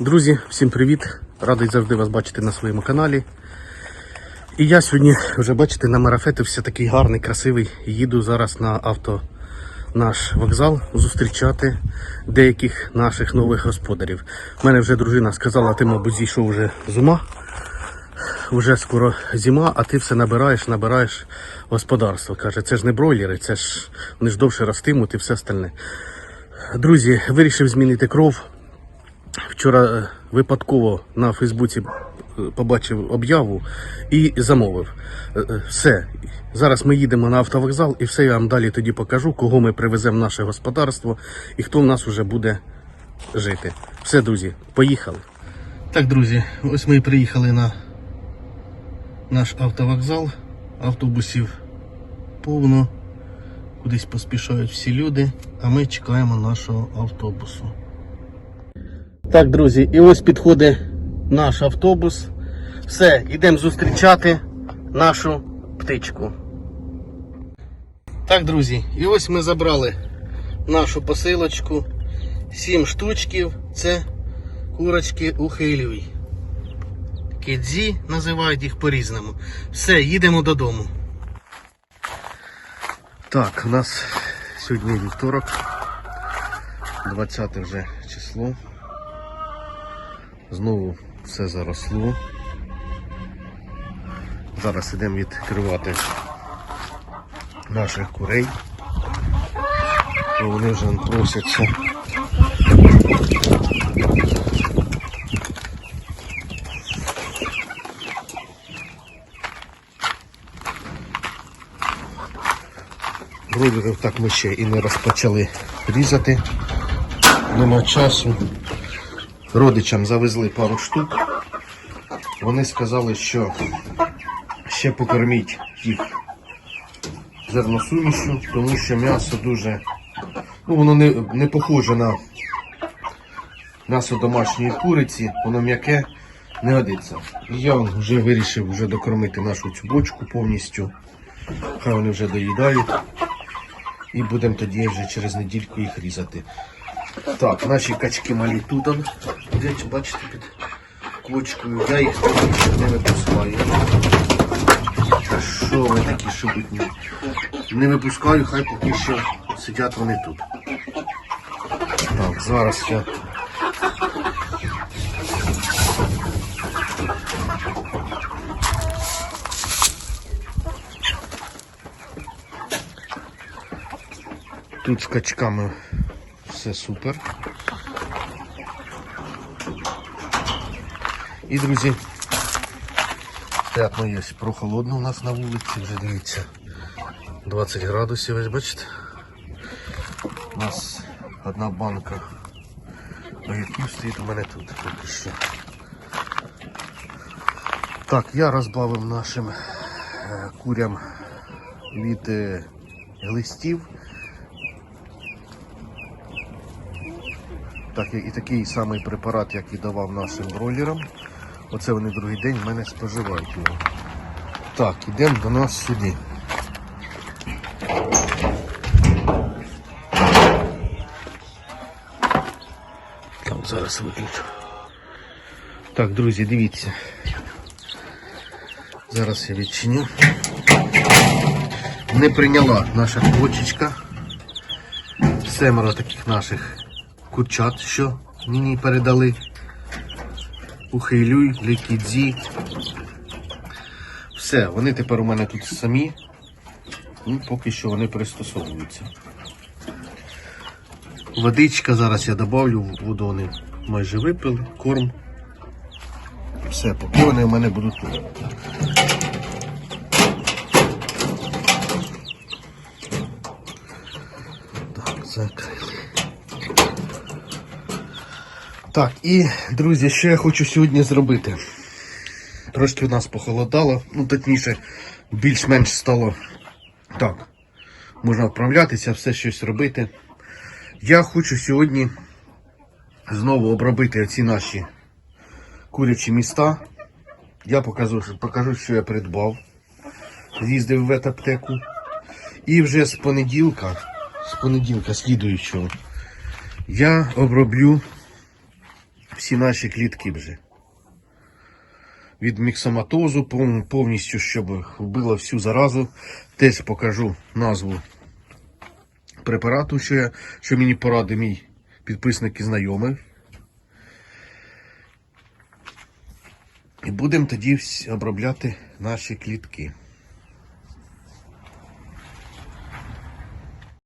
Друзі, всім привіт! Радий завжди вас бачити на своєму каналі. І я сьогодні вже бачите намарафетився такий гарний, красивий. Їду зараз на авто наш вокзал зустрічати деяких наших нових господарів. У мене вже дружина сказала, ти, мабуть, зійшов вже з ума. Вже скоро зима, а ти все набираєш, набираєш господарство. Каже, це ж не бройлери, це ж вони ж довше ростимуть і все остальне. Друзі, вирішив змінити кров. Вчора е, випадково на Фейсбуці е, побачив об'яву і замовив. Е, Все. Зараз ми їдемо на автовокзал і все я вам далі тоді покажу, кого ми привеземо в наше господарство і хто в нас вже буде жити. Все, друзі, поїхали. Так, друзі, ось ми і приїхали на наш автовокзал. Автобусів повно. Кудись поспішають всі люди, а ми чекаємо нашого автобусу. Так, друзі, і ось підходить наш автобус. Все, йдемо зустрічати нашу птичку. Так, друзі, і ось ми забрали нашу посилочку. Сім штучків. Це курочки ухилюй. Кідзі називають їх по-різному. Все, їдемо додому. Так, у нас сьогодні вівторок, 20 вже число. Знову все заросло. Зараз йдемо відкривати наших курей. Вони вже просяться. Бройлерів так ми ще і не розпочали різати. Нема часу. Родичам завезли пару штук. Вони сказали, що ще покорміть їх зерносумішю, тому що м'ясо дуже. Ну, воно не, не похоже на м'ясо домашньої куриці, воно м'яке, не годиться. Я вже вирішив вже докормити нашу цю бочку повністю. Хай вони вже доїдають. І будемо тоді вже через недільку їх різати. Так, наші качки малі тут. бачите, під кочкою. Я їх не випускаю. Що ви такі шебутні? Не випускаю, хай поки що сидять вони тут. Так, зараз я. Тут з качками все супер. І, друзі, п'ятно є прохолодно у нас на вулиці, вже дивіться. 20 градусів, ось бачите. У нас одна банка огірків стоїть у мене тут поки що. Так, я розбавив нашим е, курям від глистів. Так, і такий самий препарат, як і давав нашим бройлерам. Оце вони другий день в мене споживають його. Так, ідемо до нас сюди. Там зараз виключу. Так, друзі, дивіться. Зараз я відчиню. Не прийняла наша квочечка. Семеро таких наших курчат, що мені передали. Ухилюй, лікідзі. Все, вони тепер у мене тут самі. Ну, поки що вони пристосовуються. Водичка, зараз я добавлю, воду вони майже випили, корм. Все, поки вони у мене будуть тут. Так, закрили. Так, і, друзі, що я хочу сьогодні зробити. Трошки у нас похолодало, ну точніше, більш-менш стало так. Можна вправлятися, все щось робити. Я хочу сьогодні знову обробити ці наші курячі міста. Я покажу, покажу, що я придбав. З'їздив в ветаптеку. І вже з понеділка, з понеділка слідуючого, я оброблю всі наші клітки вже. Від міксоматозу повністю, щоб вбило всю заразу. Теж покажу назву препарату, що, я, що мені порадив мій підписник і знайомий. І будемо тоді обробляти наші клітки.